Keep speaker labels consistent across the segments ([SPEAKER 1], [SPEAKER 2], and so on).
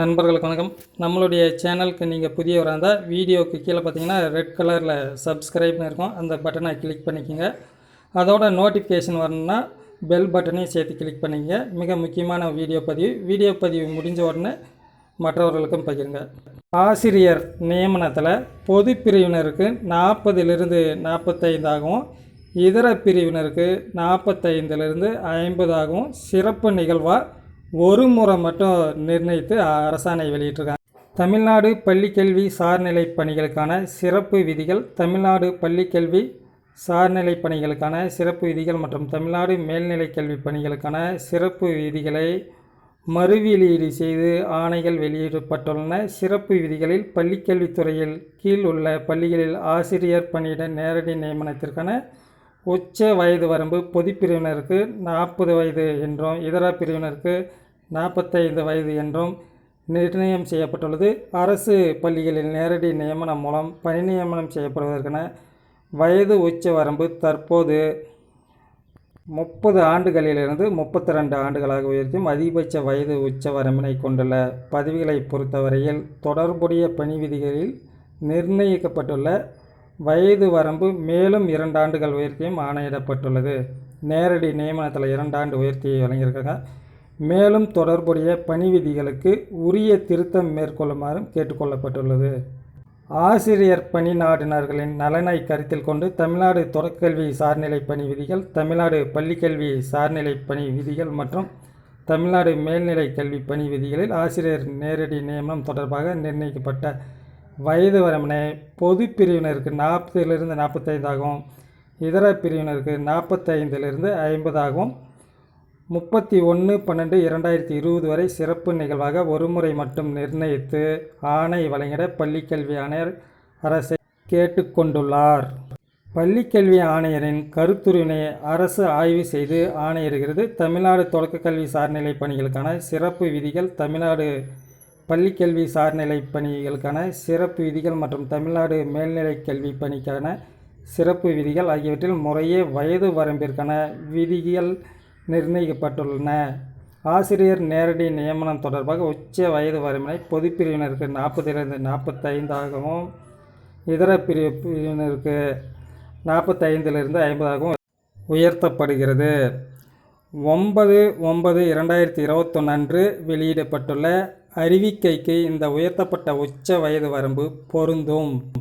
[SPEAKER 1] நண்பர்களுக்கு வணக்கம். நம்மளுடைய சேனலுக்கு நீங்கள் புதியவராக இருந்தால் வீடியோக்கு கீழே பார்த்தீங்கன்னா ரெட் கலரில் சப்ஸ்கிரைப்னு இருக்கும். அந்த பட்டனை கிளிக் பண்ணிக்கோங்க. அதோட நோட்டிஃபிகேஷன் வரணும்னா பெல் பட்டனையும் சேர்த்து கிளிக் பண்ணிக்கங்க. மிக முக்கியமான வீடியோ பதிவு. வீடியோ பதிவு முடிஞ்ச உடனே மற்றவர்களுக்கும் பகிருங்க. ஆசிரியர் நியமனத்தில் பொது பிரிவினருக்கு நாற்பதிலிருந்து நாற்பத்தைந்தாகவும் இதர பிரிவினருக்கு நாற்பத்தைந்திலிருந்து ஐம்பதாகவும் சிறப்பு நிகழ்வாக ஒரு முறை மட்டும் நிர்ணயித்து அரசாணை வெளியிட்டிருக்காங்க. தமிழ்நாடு பள்ளிக்கல்வி சார்நிலை பணிகளுக்கான சிறப்பு விதிகள் தமிழ்நாடு பள்ளிக்கல்வி சார்நிலை பணிகளுக்கான சிறப்பு விதிகள் மற்றும் தமிழ்நாடு மேல்நிலைக் கல்வி பணிகளுக்கான சிறப்பு விதிகளை மறுவெளியீடு செய்து ஆணைகள் வெளியிடப்பட்டுள்ளன. சிறப்பு விதிகளில் பள்ளிக்கல்வித்துறையில் கீழ் உள்ள பள்ளிகளில் ஆசிரியர் பணியிட நேரடி நியமனத்திற்கான உச்ச வயது வரம்பு பொதுப்பிரிவினருக்கு நாற்பது வயது என்றும் இதர பிரிவினருக்கு நாற்பத்தைந்து வயது என்றும் நிர்ணயம் செய்யப்பட்டுள்ளது. அரசு பள்ளிகளில் நேரடி நியமனம் மூலம் பணி நியமனம் செய்யப்படுவதற்கான வயது உச்ச வரம்பு தற்போது முப்பது ஆண்டுகளிலிருந்து முப்பத்தி ரெண்டு ஆண்டுகளாக உயர்த்தியும் அதிகபட்ச வயது உச்ச வரம்பினை கொண்டுள்ள பதவிகளை பொறுத்தவரையில் தொடர்புடைய பணி விதிகளில் நிர்ணயிக்கப்பட்டுள்ள வயது வரம்பு மேலும் இரண்டு ஆண்டுகள் உயர்த்தியும் ஆணையிடப்பட்டுள்ளது. நேரடி நியமனத்தில் இரண்டு ஆண்டு உயர்த்தியை வழங்கியிருக்காங்க மேலும் தொடர்புடைய பணி விதிகளுக்கு உரிய திருத்தம் மேற்கொள்ளுமாறும் கேட்டுக்கொள்ளப்பட்டுள்ளது. ஆசிரியர் பணி நாடினர்களின் நலனை கருத்தில் கொண்டு தமிழ்நாடு தொடக்கல்வி சார்நிலை பணி விதிகள் தமிழ்நாடு பள்ளிக்கல்வி சார்நிலை பணி விதிகள் மற்றும் தமிழ்நாடு மேல்நிலை கல்வி பணி விதிகளில் ஆசிரியர் நேரடி நியமனம் தொடர்பாக நிர்ணயிக்கப்பட்ட வயது வரம்பினை பொது பிரிவினருக்கு நாற்பதிலிருந்து நாற்பத்தைந்தாகவும் இதர பிரிவினருக்கு நாற்பத்தைந்திலிருந்து ஐம்பதாகவும் முப்பத்தி ஒன்று பன்னெண்டு இரண்டாயிரத்தி இருபது வரை சிறப்பு நிகழ்வாக ஒருமுறை மட்டும் நிர்ணயித்து ஆணை வழங்கிட பள்ளிக்கல்வி ஆணையர் அரசை கேட்டுக்கொண்டுள்ளார். பள்ளிக்கல்வி ஆணையரின் கருத்துரினை அரசு ஆய்வு செய்து ஆணையிடுகிறது. தமிழ்நாடு தொடக்கக்கல்வி சார்நிலை பணிகளுக்கான சிறப்பு விதிகள் தமிழ்நாடு பள்ளிக்கல்வி சார்நிலை பணிகளுக்கான சிறப்பு விதிகள் மற்றும் தமிழ்நாடு மேல்நிலைக் கல்வி பணிக்கான சிறப்பு விதிகள் ஆகியவற்றில் முறையே வயது வரம்பிற்கான விதிகள் நிர்ணயிக்கப்பட்டுள்ளன. ஆசிரியர் நேரடி நியமனம் தொடர்பாக உச்ச வயது வரம்பினை பொதுப்பிரிவினருக்கு நாற்பதிலிருந்து நாற்பத்தைந்தாகவும் இதர பிரிவு பிரிவினருக்கு நாற்பத்தைந்திலிருந்து ஐம்பதாகவும் உயர்த்தப்படுகிறது. ஒன்பது ஒன்பது இரண்டாயிரத்தி இருபத்தொன்று அன்று வெளியிடப்பட்டுள்ள அறிவிக்கைக்கு இந்த உயர்த்தப்பட்ட உச்ச வயது வரம்பு பொருந்தும்.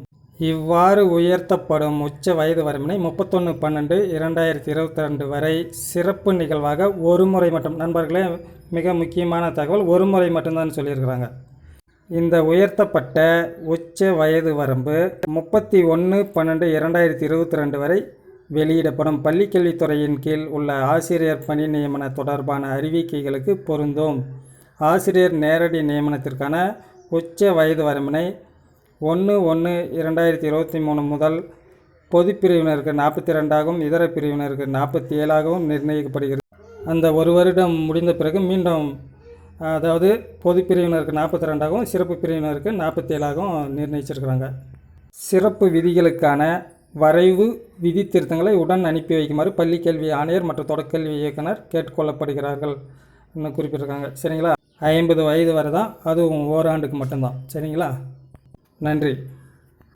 [SPEAKER 1] இவ்வாறு உயர்த்தப்படும் உச்ச வயது வரம்பினை முப்பத்தொன்று பன்னெண்டு இரண்டாயிரத்தி இருபத்தி ரெண்டு வரை சிறப்பு நிகழ்வாக ஒரு முறை மட்டும். நண்பர்களே மிக முக்கியமான தகவல் ஒரு முறை மட்டும்தான் சொல்லியிருக்கிறாங்க. இந்த உயர்த்தப்பட்ட உச்ச வயது வரம்பு முப்பத்தி ஒன்று பன்னெண்டு இரண்டாயிரத்தி இருபத்தி ரெண்டு வரை வெளியிடப்படும். பள்ளிக்கல்வித்துறையின் கீழ் உள்ள ஆசிரியர் பணி நியமன தொடர்பான அறிவிக்கைகளுக்கு பொருந்தும். ஆசிரியர் நேரடி நியமனத்திற்கான உச்ச வயது வரம்பினை ஒன்று ஒன்று இரண்டாயிரத்தி இருபத்தி மூணு முதல் பொது பிரிவினருக்கு நாற்பத்தி ரெண்டாகவும் இதர பிரிவினருக்கு நாற்பத்தி ஏழாகவும் நிர்ணயிக்கப்படுகிறது. அந்த ஒரு வருடம் முடிந்த பிறகு மீண்டும் அதாவது பொது பிரிவினருக்கு நாற்பத்தி ரெண்டாகவும் சிறப்பு பிரிவினருக்கு நாற்பத்தி ஏழாகவும் நிர்ணயிச்சிருக்கிறாங்க. சிறப்பு விதிகளுக்கான வரைவு விதி திருத்தங்களை உடன் அனுப்பி வைக்குமாறு பள்ளிக்கல்வி ஆணையர் மற்றும் தொடக்கல்வி இயக்குனர் கேட்டுக்கொள்ளப்படுகிறார்கள் இன்னும் குறிப்பிட்டிருக்காங்க. சரிங்களா? ஐம்பது வயது வரை தான் அதுவும் ஓராண்டுக்கு மட்டும்தான். சரிங்களா? நன்றி.